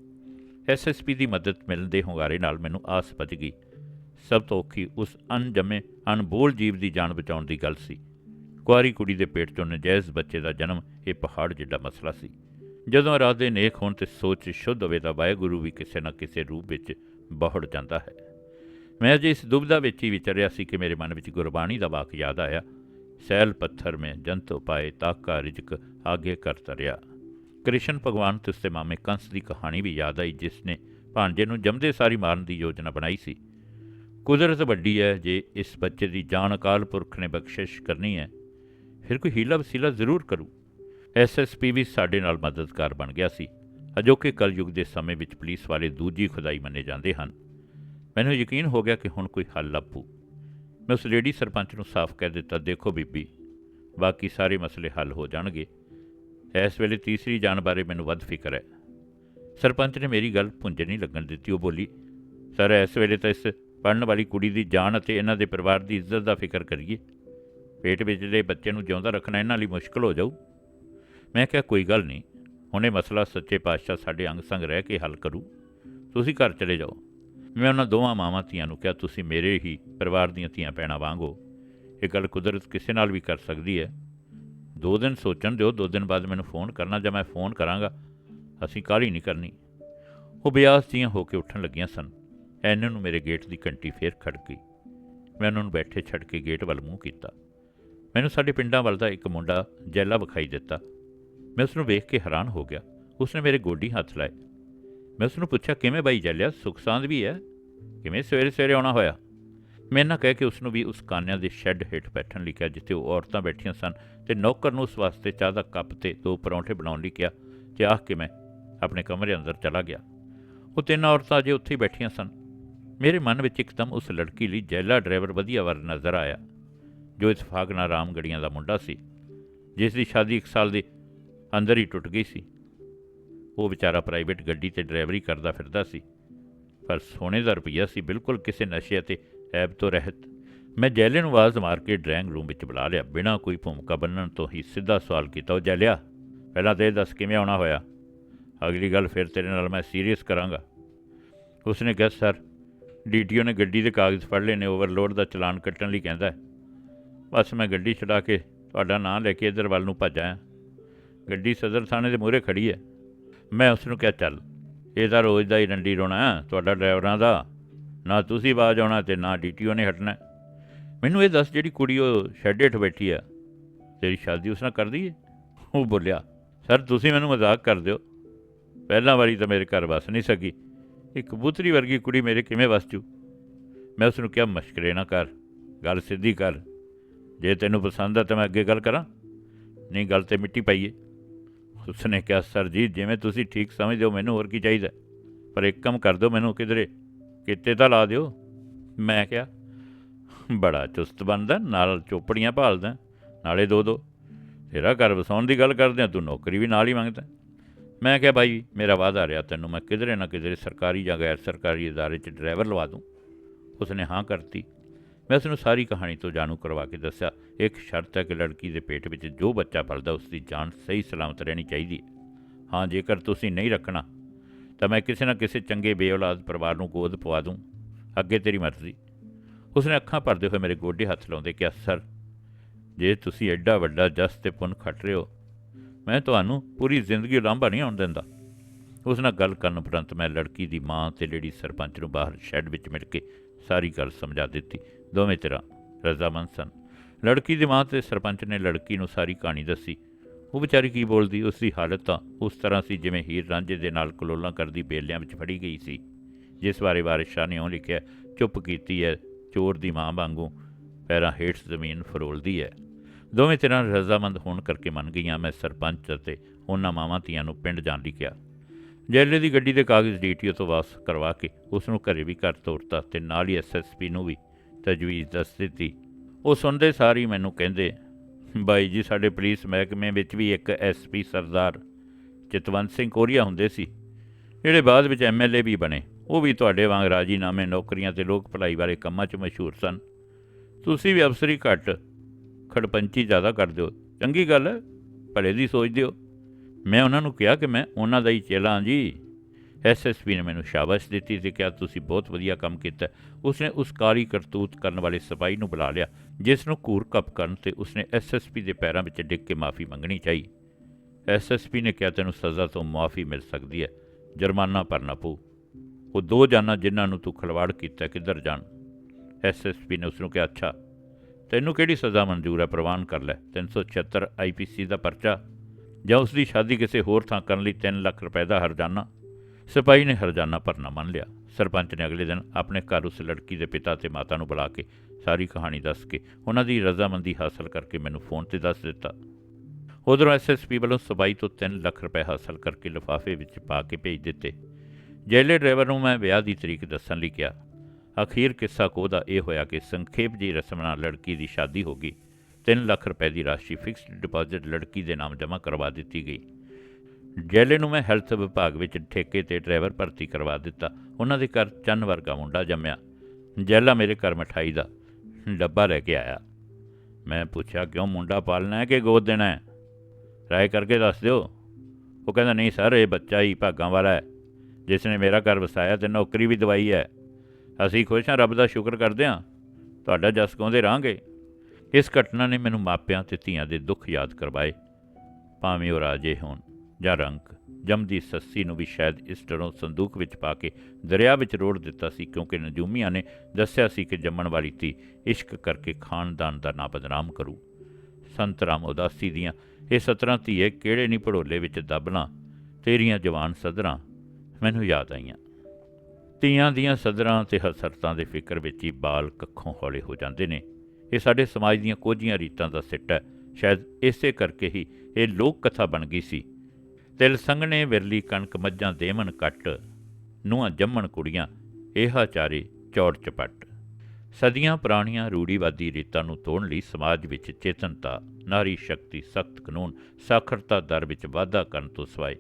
ਐਸਐਸਪੀ ਦੀ ਮਦਦ ਮਿਲਣ ਦੇ ਹੁੰਗਾਰੇ ਨਾਲ ਮੈਨੂੰ ਆਸ ਬਚ ਗਈ। ਸਭ ਤੋਂ ਔਖੀ ਉਸ ਅਣਜੰਮੇ, ਅਣਬੋਲ ਜੀਵ ਦੀ ਜਾਨ ਬਚਾਉਣ ਦੀ ਗੱਲ ਸੀ। ਕੁਆਰੀ ਕੁੜੀ ਦੇ ਪੇਟ ਚੋਂ ਨਜਾਇਜ਼ ਬੱਚੇ ਦਾ ਜਨਮ ਇਹ ਪਹਾੜ ਜਿੱਡਾ ਮਸਲਾ ਸੀ। ਜਦੋਂ ਇਰਾਦੇ ਨੇਕ ਹੋਣ ਤੇ ਸੋਚ ਸ਼ੁੱਧ ਹੋਵੇ ਤਾਂ ਵਾਹਿਗੁਰੂ ਵੀ ਕਿਸੇ ਨਾ ਕਿਸੇ ਰੂਪ ਵਿੱਚ ਬਹੁੜ ਜਾਂਦਾ ਹੈ। ਮੈਂ ਅਜੇ ਇਸ ਦੁਬਿਧਾ ਵਿੱਚ ਹੀ ਵਿਚਰਿਆ ਸੀ ਕਿ ਮੇਰੇ ਮਨ ਵਿੱਚ ਗੁਰਬਾਣੀ ਦਾ ਵਾਕ ਯਾਦ ਆਇਆ। ਸੈਲ ਪੱਥਰ ਮੈਂ ਜੰਤ ਉਪਾਏ ਤਾਕਾ ਰਿਜਕ ਆਗੇ ਕਰ ਤਰਿਆ ਕ੍ਰਿਸ਼ਨ ਭਗਵਾਨ ਤੇ ਉਸਦੇ ਮਾਮੇ ਕੰਸ ਦੀ ਕਹਾਣੀ ਵੀ ਯਾਦ ਆਈ, ਜਿਸ ਨੇ ਭਾਂਜੇ ਨੂੰ ਜੰਮਦੇ ਸਾਰੀ ਮਾਰਨ ਦੀ ਯੋਜਨਾ ਬਣਾਈ ਸੀ। ਕੁਦਰਤ ਵੱਡੀ ਹੈ ਜੇ ਇਸ ਬੱਚੇ ਦੀ ਜਾਨ ਅਕਾਲ ਪੁਰਖ ਨੇ ਬਖਸ਼ਿਸ਼ ਕਰਨੀ ਹੈ ਫਿਰ ਕੋਈ ਹੀਲਾ ਵਸੀਲਾ ਜ਼ਰੂਰ ਕਰੂ। ਐਸਐਸਪੀ ਵੀ ਸਾਡੇ ਨਾਲ ਮਦਦਗਾਰ ਬਣ ਗਿਆ ਸੀ। ਅਜੋਕੇ ਕਲਯੁਗ ਦੇ ਸਮੇਂ ਵਿੱਚ ਪੁਲਿਸ ਵਾਲੇ ਦੂਜੀ ਖੁਦਾਈ ਮੰਨੇ ਜਾਂਦੇ ਹਨ। ਮੈਨੂੰ ਯਕੀਨ ਹੋ ਗਿਆ ਕਿ ਹੁਣ ਕੋਈ ਹੱਲ ਲੱਭੂ। ਮੈਂ ਉਸ ਲੇਡੀ ਸਰਪੰਚ ਨੂੰ ਸਾਫ਼ ਕਹਿ ਦਿੱਤਾ, ਦੇਖੋ ਬੀਬੀ, ਬਾਕੀ ਸਾਰੇ ਮਸਲੇ ਹੱਲ ਹੋ ਜਾਣਗੇ। ਇਸ ਵੇਲੇ ਤੀਸਰੀ ਜਾਨ ਬਾਰੇ ਮੈਨੂੰ ਵੱਧ ਫਿਕਰ ਹੈ। ਸਰਪੰਚ ਨੇ ਮੇਰੀ ਗੱਲ ਪੁੰਜੇ ਨਹੀਂ ਲੱਗਣ ਦਿੱਤੀ। ਉਹ ਬੋਲੀ, ਸਰ, ਇਸ ਵੇਲੇ ਤਾਂ ਇਸ ਪੜਨ ਵਾਲੀ ਕੁੜੀ ਦੀ ਜਾਨ ਅਤੇ ਇਹਨਾਂ ਦੇ ਪਰਿਵਾਰ ਦੀ ਇੱਜ਼ਤ ਦਾ ਫਿਕਰ ਕਰੀਏ। ਪੇਟ ਵਿੱਚ ਦੇ ਬੱਚੇ ਨੂੰ ਜਿਉਂਦਾ ਰੱਖਣਾ ਇਹਨਾਂ ਲਈ ਮੁਸ਼ਕਲ ਹੋ ਜਾਊ। ਮੈਂ ਕਿਹਾ, ਕੋਈ ਗੱਲ ਨਹੀਂ। ਹੁਣ ਇਹ ਮਸਲਾ ਸੱਚੇ ਪਾਤਸ਼ਾਹ ਸਾਡੇ ਅੰਗ ਸੰਗ ਰਹਿ ਕੇ ਹੱਲ ਕਰੂ। ਤੁਸੀਂ ਘਰ ਚਲੇ ਜਾਓ। ਮੈਂ ਉਹਨਾਂ ਦੋਵਾਂ ਮਾਵਾਂ ਧੀਆਂ ਨੂੰ ਕਿਹਾ, ਤੁਸੀਂ ਮੇਰੇ ਹੀ ਪਰਿਵਾਰ ਦੀਆਂ ਧੀਆਂ ਭੈਣਾਂ ਵਾਂਗੋ। ਇਹ ਗੱਲ ਕੁਦਰਤ ਕਿਸੇ ਨਾਲ ਵੀ ਕਰ ਸਕਦੀ ਹੈ। ਦੋ ਦਿਨ ਸੋਚਣ ਦਿਓ, ਦੋ ਦਿਨ ਬਾਅਦ ਮੈਨੂੰ ਫੋਨ ਕਰਨਾ, ਜਾਂ ਮੈਂ ਫੋਨ ਕਰਾਂਗਾ। ਅਸੀਂ ਕਾਹਲੀ ਨਹੀਂ ਕਰਨੀ। ਉਹ ਬਿਆਸ ਦੀਆਂ ਹੋ ਕੇ ਉੱਠਣ ਲੱਗੀਆਂ ਸਨ। ਐਨ ਨੂੰ ਮੇਰੇ ਗੇਟ ਦੀ ਘੰਟੀ ਫੇਰ ਖੜਕ ਗਈ। ਮੈਂ ਉਹਨਾਂ ਨੂੰ ਬੈਠੇ ਛੱਡ ਕੇ ਗੇਟ ਵੱਲ ਮੂੰਹ ਕੀਤਾ। ਮੈਨੂੰ ਸਾਡੇ ਪਿੰਡਾਂ ਵੱਲ ਦਾ ਇੱਕ ਮੁੰਡਾ ਜੈਲਾ ਵਿਖਾਈ ਦਿੱਤਾ। ਮੈਂ ਉਸ ਨੂੰ ਵੇਖ ਕੇ ਹੈਰਾਨ ਹੋ ਗਿਆ। ਉਸਨੇ ਮੇਰੇ ਗੋਡੀ ਹੱਥ ਲਾਏ। ਮੈਂ ਉਸ ਨੂੰ ਪੁੱਛਿਆ, ਕਿਵੇਂ ਬਾਈ ਜੈਲਿਆ? ਸੁਖਸਾਂਦ ਵੀ ਹੈ? ਕਿਵੇਂ ਸਵੇਰੇ ਸਵੇਰੇ ਆਉਣਾ ਹੋਇਆ? ਮੈਂ ਨਾ ਕਹਿ ਕੇ ਉਸ ਨੂੰ ਵੀ ਉਸ ਕਾਨਿਆਂ ਦੇ ਸ਼ੈੱਡ ਹੇਠ ਬੈਠਣ ਲਈ ਕਿਹਾ, ਜਿੱਥੇ ਉਹ ਔਰਤਾਂ ਬੈਠੀਆਂ ਸਨ ਤੇ ਨੌਕਰ ਨੂੰ ਉਸ ਵਾਸਤੇ ਚਾਹ ਦਾ ਕੱਪ ਤੇ ਦੋ ਪਰੌਂਠੇ ਬਣਾਉਣ ਲਈ ਕਿਹਾ, ਤੇ ਆਖ ਕੇ ਮੈਂ ਆਪਣੇ ਕਮਰੇ ਅੰਦਰ ਚਲਾ ਗਿਆ। ਉਹ ਤਿੰਨ ਔਰਤਾਂ ਅਜੇ ਉੱਥੇ ਹੀ ਬੈਠੀਆਂ ਸਨ। ਮੇਰੇ ਮਨ ਵਿੱਚ ਇੱਕਦਮ ਉਸ ਲੜਕੀ ਲਈ ਜੈਲਾ ਡਰਾਈਵਰ ਵਧੀਆ ਵਰ ਨਜ਼ਰ ਆਇਆ, ਜੋ ਇਤਫਾਕ ਨਾਲ ਰਾਮਗੜੀਆਂ ਦਾ ਮੁੰਡਾ ਸੀ, ਜਿਸ ਦੀ ਸ਼ਾਦੀ ਇੱਕ ਸਾਲ ਦੀ ਅੰਦਰ ਹੀ ਟੁੱਟ ਗਈ ਸੀ। ਉਹ ਵਿਚਾਰਾ ਪ੍ਰਾਈਵੇਟ ਗੱਡੀ ਤੇ ਡਰਾਈਵਰੀ ਕਰਦਾ ਫਿਰਦਾ ਸੀ। ਪਰ ਸੋਨੇ ਦਾ ਰੁਪਈਆ ਸੀ ਬਿਲਕੁਲ ਕਿਸੇ ਨਸ਼ੇ ਅਤੇ ਐਬ ਤੋਂ ਰਹਿਤ। ਮੈਂ ਜੈਲੇ ਨੂੰ ਆਵਾਜ਼ ਮਾਰ ਕੇ ਡਰਾਇੰਗ ਰੂਮ ਵਿੱਚ ਬੁਲਾ ਲਿਆ। ਬਿਨਾਂ ਕੋਈ ਭੂਮਿਕਾ ਬੰਨਣ ਤੋਂ ਹੀ ਸਿੱਧਾ ਸਵਾਲ ਕੀਤਾ, ਉਹ ਜੈਲਿਆ, ਪਹਿਲਾਂ ਤੇ ਇਹ ਦੱਸ ਕਿਵੇਂ ਆਉਣਾ ਹੋਇਆ? ਅਗਲੀ ਗੱਲ ਫਿਰ ਤੇਰੇ ਨਾਲ ਮੈਂ ਸੀਰੀਅਸ ਕਰਾਂਗਾ। ਉਸਨੇ ਕਿਹਾ, ਸਰ ਡੀਟੀਓ ਨੇ ਗੱਡੀ ਦੇ ਕਾਗਜ਼ ਫੜ ਲਏ ਨੇ, ਓਵਰਲੋਡ ਦਾ ਚਲਾਨ ਕੱਟਣ ਲਈ ਕਹਿੰਦਾ ਬਸ ਮੈਂ ਗੱਡੀ ਛਡਾ ਕੇ ਤੁਹਾਡਾ ਨਾਂ ਲੈ ਕੇ ਇੱਧਰ ਵੱਲ ਨੂੰ ਭੱਜ ਆਇਆ। ਗੱਡੀ ਸਦਰ ਥਾਣੇ ਦੇ ਮੂਹਰੇ ਖੜੀ ਹੈ। ਮੈਂ ਉਸ ਨੂੰ ਕਿਹਾ, ਚੱਲ, ਇਹ ਤਾਂ ਰੋਜ਼ ਦਾ ਹੀ ਰੰਡੀ ਰੋਣਾ ਹੈ, ਤੁਹਾਡਾ ਡਰਾਈਵਰਾਂ ਦਾ। ਨਾ ਤੁਸੀਂ ਬਾਜ ਆਉਣਾ ਤੇ ਨਾ ਡੀਟੀਓ ਨੇ ਹਟਣਾ ਮੈਨੂੰ ਇਹ ਦੱਸ ਜਿਹੜੀ ਕੁੜੀ ਉਹ ਸ਼ੈੱਡ ਹੇਠ ਬੈਠੀ ਆ ਤੇਰੀ ਸ਼ਾਦੀ ਉਸ ਨਾਲ ਕਰਦੀ ਹੈ ਉਹ ਬੋਲਿਆ, ਸਰ, ਤੁਸੀਂ ਮੈਨੂੰ ਮਜ਼ਾਕ ਕਰਦੇ ਹੋ ਪਹਿਲਾਂ ਵਾਰੀ ਤਾਂ ਮੇਰੇ ਘਰ ਵਸ ਨਹੀਂ ਸਕੀ। ਇੱਕ ਕਬੂਤਰੀ ਵਰਗੀ ਕੁੜੀ ਮੇਰੇ ਕਿਵੇਂ ਵਸ ਜੂ? ਮੈਂ ਉਸ ਨੂੰ ਕਿਹਾ, ਮਸ਼ਕਰੇ ਨਾ ਕਰ, ਗੱਲ ਸਿੱਧੀ ਕਰ। ਜੇ ਤੈਨੂੰ ਪਸੰਦ ਆ ਤਾਂ ਮੈਂ ਅੱਗੇ ਗੱਲ ਕਰਾਂ। ਨਹੀਂ, ਗੱਲ ਤੇ ਮਿੱਟੀ ਪਾਈਏ। ਉਸਨੇ ਕਿਹਾ, ਸਰ ਜੀ, ਜਿਵੇਂ ਤੁਸੀਂ ਠੀਕ ਸਮਝਦੇ ਹੋ, ਮੈਨੂੰ ਹੋਰ ਕੀ ਚਾਹੀਦਾ? ਪਰ ਇੱਕ ਕੰਮ ਕਰ ਦਿਓ ਮੈਨੂੰ ਕਿਧਰੇ, ਕਿਤੇ ਤਾਂ ਲਾ ਦਿਓ। ਮੈਂ ਕਿਹਾ, ਬੜਾ ਚੁਸਤ ਬਣਦਾ ਨਾਲ ਚੋਪੜੀਆਂ ਭਾਲਦਾ, ਨਾਲੇ ਦੋ ਦੋ। ਤੇਰਾ ਘਰ ਵਸਾਉਣ ਦੀ ਗੱਲ ਕਰਦੇ ਆ, ਤੂੰ ਨੌਕਰੀ ਵੀ ਨਾਲ ਹੀ ਮੰਗਦਾ। ਮੈਂ ਕਿਹਾ, ਭਾਈ, ਮੇਰਾ ਵਾਅਦਾ ਰਿਹਾ ਤੈਨੂੰ, ਮੈਂ ਕਿਧਰੇ ਨਾ ਕਿਧਰੇ ਸਰਕਾਰੀ ਜਾਂ ਗੈਰ ਸਰਕਾਰੀ ਅਦਾਰੇ 'ਚ ਡਰਾਈਵਰ ਲਵਾ ਦੂੰ। ਉਸਨੇ ਹਾਂ ਕਰਤੀ। ਮੈਂ ਉਸਨੂੰ ਸਾਰੀ ਕਹਾਣੀ ਤੋਂ ਜਾਣੂ ਕਰਵਾ ਕੇ ਦੱਸਿਆ, ਇੱਕ ਸ਼ਰਤ ਹੈ ਕਿ ਲੜਕੀ ਦੇ ਪੇਟ ਵਿੱਚ ਜੋ ਬੱਚਾ ਪਲਦਾ ਉਸ ਦੀ ਜਾਨ ਸਹੀ ਸਲਾਮਤ ਰਹਿਣੀ ਚਾਹੀਦੀ ਹੈ। ਹਾਂ, ਜੇਕਰ ਤੁਸੀਂ ਨਹੀਂ ਰੱਖਣਾ, ਤਾਂ ਮੈਂ ਕਿਸੇ ਨਾ ਕਿਸੇ ਚੰਗੇ ਬੇਔਲਾਦ ਪਰਿਵਾਰ ਨੂੰ ਗੋਦ ਪਵਾ ਦੂੰ। ਅੱਗੇ ਤੇਰੀ ਮਰਜ਼ੀ। ਉਸਨੇ ਅੱਖਾਂ ਭਰਦੇ ਹੋਏ ਮੇਰੇ ਗੋਡੇ ਹੱਥ ਲਾਉਂਦੇ ਕਿਹਾ, ਸਰ, ਜੇ ਤੁਸੀਂ ਐਡਾ ਵੱਡਾ ਜਸ ਤੇ ਪੁੰਨ ਖੱਟ ਰਹੇ ਹੋ, ਮੈਂ ਤੁਹਾਨੂੰ ਪੂਰੀ ਜ਼ਿੰਦਗੀ ਉਲਾਂਭਾ ਨਹੀਂ ਆਉਣ ਦਿੰਦਾ। ਉਸ ਨਾਲ ਗੱਲ ਕਰਨ ਉਪਰੰਤ ਮੈਂ ਲੜਕੀ ਦੀ ਮਾਂ ਤੇ ਲੇਡੀ ਸਰਪੰਚ ਨੂੰ ਬਾਹਰ ਸ਼ੈੱਡ ਵਿੱਚ ਮਿਲ ਕੇ ਸਾਰੀ ਗੱਲ ਸਮਝਾ ਦਿੱਤੀ। ਦੋਵੇਂ ਤਰ੍ਹਾਂ ਰਜ਼ਾਮੰਦ ਸਨ। ਲੜਕੀ ਦੀ ਮਾਂ ਤੇ ਸਰਪੰਚ ਨੇ ਲੜਕੀ ਨੂੰ ਸਾਰੀ ਕਹਾਣੀ ਦੱਸੀ। ਉਹ ਵਿਚਾਰੀ ਕੀ ਬੋਲਦੀ? ਉਸ ਦੀ ਹਾਲਤ ਤਾਂ ਉਸ ਤਰ੍ਹਾਂ ਸੀ ਜਿਵੇਂ ਹੀਰ ਰਾਂਝੇ ਦੇ ਨਾਲ ਕਲੋਲਾਂ ਕਰਦੀ ਬੇਲਿਆਂ ਵਿੱਚ ਫੜੀ ਗਈ ਸੀ। ਜਿਸ ਬਾਰੇ ਵਾਰਿਸ਼ਾਹ ਨੇ ਉਹ ਲਿਖਿਆ, ਚੁੱਪ ਕੀਤੀ ਹੈ ਚੋਰ ਦੀ ਮਾਂ ਵਾਂਗੂ ਪੈਰਾਂ ਹੇਠ ਜ਼ਮੀਨ ਫਰੋਲਦੀ ਹੈ ਦੋਵੇਂ ਤਰ੍ਹਾਂ ਰਜ਼ਾਮੰਦ ਹੋਣ ਕਰਕੇ ਮੰਨ ਗਈਆਂ, ਮੈਂ ਸਰਪੰਚ ਅਤੇ ਉਹਨਾਂ ਮਾਵਾਂ ਧੀਆਂ ਨੂੰ ਪਿੰਡ ਜਾਣ ਲਈ ਕਿਹਾ। ਜੈਲੇ ਦੀ ਗੱਡੀ ਦੇ ਕਾਗਜ਼ ਡੀਟੀਓ ਤੋਂ ਵਾਪਸ ਕਰਵਾ ਕੇ ਉਸ ਨੂੰ ਘਰੇ ਵੀ ਘਰ ਤੋਰਤਾ ਤੇ ਨਾਲ ਹੀ ਐਸਐਸਪੀ ਨੂੰ ਵੀ ਤਜਵੀਜ਼ ਦੱਸ ਦਿੱਤੀ। ਉਹ ਸੁਣਦੇ ਸਾਰੀ ਮੈਨੂੰ ਕਹਿੰਦੇ, ਬਾਈ ਜੀ, ਸਾਡੇ ਪੁਲਿਸ ਮਹਿਕਮੇ ਵਿੱਚ ਵੀ ਇੱਕ ਐਸਪੀ ਸਰਦਾਰ ਚਿਤਵੰਤ ਸਿੰਘ ਕੋਰੀਆ ਹੁੰਦੇ ਸੀ। ਜਿਹੜੇ ਬਾਅਦ ਵਿੱਚ ਐਮਐਲਏ ਵੀ ਬਣੇ। ਉਹ ਵੀ ਤੁਹਾਡੇ ਵਾਂਗ ਰਾਜੀਨਾਮੇ ਨੌਕਰੀਆਂ ਤੇ ਲੋਕ ਭਲਾਈ ਬਾਰੇ ਕੰਮਾਂ 'ਚ ਮਸ਼ਹੂਰ ਸਨ। ਤੁਸੀਂ ਵੀ ਅਫਸਰੀ ਘੱਟ ਖੜਪੰਚੀ ਜ਼ਿਆਦਾ ਕਰਦੇ ਹੋ ਚੰਗੀ ਗੱਲ ਹੈ, ਭਲੇ ਦੀ ਸੋਚਦੇ ਹੋ ਮੈਂ ਉਹਨਾਂ ਨੂੰ ਕਿਹਾ ਕਿ ਮੈਂ ਉਹਨਾਂ ਦਾ ਹੀ ਚੇਲਾ ਹਾਂ ਜੀ। ਐਸਐਸਪੀ ਨੇ ਮੈਨੂੰ ਸ਼ਾਬਾਸ਼ ਦਿੱਤੀ ਤੇ ਕਿਹਾ, ਤੁਸੀਂ ਬਹੁਤ ਵਧੀਆ ਕੰਮ ਕੀਤਾ ਉਸਨੇ ਉਸ ਕਾਲੀ ਕਰਤੂਤ ਕਰਨ ਵਾਲੇ ਸਿਪਾਹੀ ਨੂੰ ਬੁਲਾ ਲਿਆ, ਜਿਸ ਨੂੰ ਘੂਰ ਕੱਪ ਕਰਨ ਤੇ ਉਸਨੇ ਐਸਐਸਪੀ ਦੇ ਪੈਰਾਂ ਵਿੱਚ ਡਿੱਗ ਕੇ ਮਾਫੀ ਮੰਗਣੀ ਚਾਹੀ। ਐਸਐਸਪੀ ਨੇ ਕਿਹਾ, ਤੈਨੂੰ ਸਜ਼ਾ ਤੋਂ ਮਾਫੀ ਮਿਲ ਸਕਦੀ ਹੈ। ਜੁਰਮਾਨਾ ਭਰਨਾ ਪਊ। ਉਹ ਦੋ ਜਾਨਾਂ ਜਿਨ੍ਹਾਂ ਨੂੰ ਤੂੰ ਖਲਵਾੜ ਕੀਤਾ ਕਿੱਧਰ ਜਾਣ? ਐਸਐਸਪੀ ਨੇ ਉਸ ਨੂੰ ਕਿਹਾ, ਅੱਛਾ, ਤੈਨੂੰ ਕਿਹੜੀ ਸਜ਼ਾ ਮਨਜ਼ੂਰ ਹੈ? ਪ੍ਰਵਾਨ ਕਰ ਲੈ। 376 ਆਈਪੀਸੀ ਦਾ ਪਰਚਾ ਜਾਂ ਉਸ ਦੀ ਸ਼ਾਦੀ ਕਿਸੇ ਹੋਰ ਥਾਂ ਕਰਨ ਲਈ 3 ਲੱਖ ਰੁਪਏ ਦਾ ਹਰਜਾਨਾ? ਸਿਪਾਹੀ ਨੇ ਹਰਜਾਨਾ ਭਰਨਾ ਮੰਨ ਲਿਆ। ਸਰਪੰਚ ਨੇ ਅਗਲੇ ਦਿਨ ਆਪਣੇ ਘਰ ਉਸ ਲੜਕੀ ਦੇ ਪਿਤਾ ਤੇ ਮਾਤਾ ਨੂੰ ਬੁਲਾ ਕੇ ਸਾਰੀ ਕਹਾਣੀ ਦੱਸ ਕੇ ਉਹਨਾਂ ਦੀ ਰਜ਼ਾਮੰਦੀ ਹਾਸਲ ਕਰਕੇ ਮੈਨੂੰ ਫੋਨ ਤੇ ਦੱਸ ਦਿੱਤਾ। ਉਧਰੋਂ ਐਸਐਸਪੀ ਵੱਲੋਂ ਸਬਾਈ ਤੋਂ 3 ਲੱਖ ਰੁਪਏ ਹਾਸਲ ਕਰਕੇ ਲਿਫਾਫੇ ਵਿੱਚ ਪਾ ਕੇ ਭੇਜ ਦਿੱਤੇ। ਜੇਲੇ ਡਰਾਈਵਰ ਨੂੰ ਮੈਂ ਵਿਆਹ ਦੀ ਤਰੀਕ ਦੱਸਣ ਲਈ ਕਿਹਾ। ਅਖੀਰ ਕਿੱਸਾ ਕੋ ਦਾ ਇਹ ਹੋਇਆ ਕਿ ਸੰਖੇਪ ਜੀ ਰਸਮ ਨਾਲ ਲੜਕੀ ਦੀ ਸ਼ਾਦੀ ਹੋ ਗਈ। 3 ਲੱਖ ਰੁਪਏ ਦੀ ਰਾਸ਼ੀ ਫਿਕਸਡ ਡਿਪੋਜ਼ਿਟ ਲੜਕੀ ਦੇ ਨਾਮ ਜਮ੍ਹਾਂ ਕਰਵਾ ਦਿੱਤੀ ਗਈ। ਜੈਲੇ ਨੂੰ ਮੈਂ ਹੈਲਥ ਵਿਭਾਗ ਵਿੱਚ ਠੇਕੇ ਤੇ ਡਰਾਈਵਰ ਭਰਤੀ ਕਰਵਾ ਦਿੱਤਾ। ਉਹਨਾਂ ਦੇ ਘਰ ਚੰਨ ਵਰਗਾ ਮੁੰਡਾ ਜੰਮਿਆ। ਜੈਲਾ ਮੇਰੇ ਘਰ ਮਠਾਈ ਦਾ ਡੱਬਾ ਲੈ ਕੇ ਆਇਆ। ਮੈਂ ਪੁੱਛਿਆ, ਕਿਉਂ ਮੁੰਡਾ ਪਾਲਣਾ ਹੈ ਕਿ ਗੋਦ ਦੇਣਾ ਹੈ? ਰਾਏ ਕਰਕੇ ਦੱਸ ਦਿਓ। ਉਹ ਕਹਿੰਦਾ, ਨਹੀਂ ਸਰ, ਇਹ ਬੱਚਾ ਹੀ ਭਾਗਾਂ ਵਾਲਾ ਹੈ। ਜਿਸ ਨੇ ਮੇਰਾ ਘਰ ਵਸਾਇਆ ਤੇ ਨੌਕਰੀ ਵੀ ਦਵਾਈ ਹੈ। ਅਸੀਂ ਖੁਸ਼ ਹਾਂ, ਰੱਬ ਦਾ ਸ਼ੁਕਰ ਕਰਦੇ ਹਾਂ। ਤੁਹਾਡਾ ਜਸ ਗਾਉਂਦੇ ਰਹਾਂਗੇ। ਇਸ ਘਟਨਾ ਨੇ ਮੈਨੂੰ ਮਾਪਿਆਂ ਤੇ ਧੀਆਂ ਦੇ ਦੁੱਖ ਯਾਦ ਕਰਵਾਏ। ਭਾਵੇਂ ਉਹ ਰਾਜੇ ਹੋਣ ਜਾਂ ਰੰਕ ਜੰਮਦੀ ਸੱਸੀ ਨੂੰ ਵੀ ਸ਼ਾਇਦ ਇਸ ਤਰ੍ਹਾਂ ਸੰਦੂਕ ਵਿੱਚ ਪਾ ਕੇ ਦਰਿਆ ਵਿੱਚ ਰੋੜ ਦਿੱਤਾ ਸੀ ਕਿਉਂਕਿ ਨਜੂਮੀਆਂ ਨੇ ਦੱਸਿਆ ਸੀ ਕਿ ਜੰਮਣ ਵਾਲੀ ਧੀ ਇਸ਼ਕ ਕਰਕੇ ਖਾਨਦਾਨ ਦਾ ਨਾਂ ਬਦਨਾਮ ਕਰੂ। ਸੰਤ ਰਾਮ ਉਦਾਸੀ ਦੀਆਂ ਇਹ ਸਤਰਾਂ ਧੀਏ, ਕਿਹੜੇ ਨਹੀਂ ਪੜੋਲੇ ਵਿੱਚ ਦਬਣਾ? ਤੇਰੀਆਂ ਜਵਾਨ ਸਦਰਾਂ, ਮੈਨੂੰ ਯਾਦ ਆਈਆਂ। ਧੀਆਂ ਦੀਆਂ ਸਦਰਾਂ ਤੇ ਹਸਰਤਾਂ ਦੇ ਫਿਕਰ ਵਿੱਚ ਹੀ ਬਾਲ ਕੱਖੋਂ ਹੌਲੇ ਹੋ ਜਾਂਦੇ ਨੇ। ਇਹ ਸਾਡੇ ਸਮਾਜ ਦੀਆਂ ਕੋਝੀਆਂ ਰੀਤਾਂ ਦਾ ਸਿੱਟਾ ਹੈ। ਸ਼ਾਇਦ ਇਸੇ ਕਰਕੇ ਹੀ ਇਹ ਲੋਕ ਕਥਾ ਬਣ ਗਈ ਸੀ। ਤਿਲ ਸੰਘਣੇ ਵਿਰਲੀ ਕਣਕ ਮੱਝਾਂ ਦੇਵਨ ਕੱਟ, ਨੂੰਹਾਂ ਜੰਮਣ ਕੁੜੀਆਂ ਇਹਾ ਚਾਰੇ ਚੌੜ ਚਪੱਟ। ਸਦੀਆਂ ਪੁਰਾਣੀਆਂ ਰੂੜੀਵਾਦੀ ਰੀਤਾਂ ਨੂੰ ਤੋੜਨ ਲਈ ਸਮਾਜ ਵਿੱਚ ਚੇਤਨਤਾ, ਨਾਰੀ ਸ਼ਕਤੀ, ਸਖਤ ਕਾਨੂੰਨ, ਸਾਖਰਤਾ ਦਰ ਵਿੱਚ ਵਾਧਾ ਕਰਨ ਤੋਂ ਸਿਵਾਏ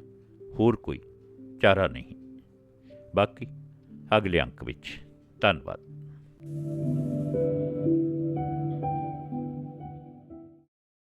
ਹੋਰ ਕੋਈ ਚਾਰਾ ਨਹੀਂ। ਬਾਕੀ ਅਗਲੇ ਅੰਕ ਵਿੱਚ। ਧੰਨਵਾਦ।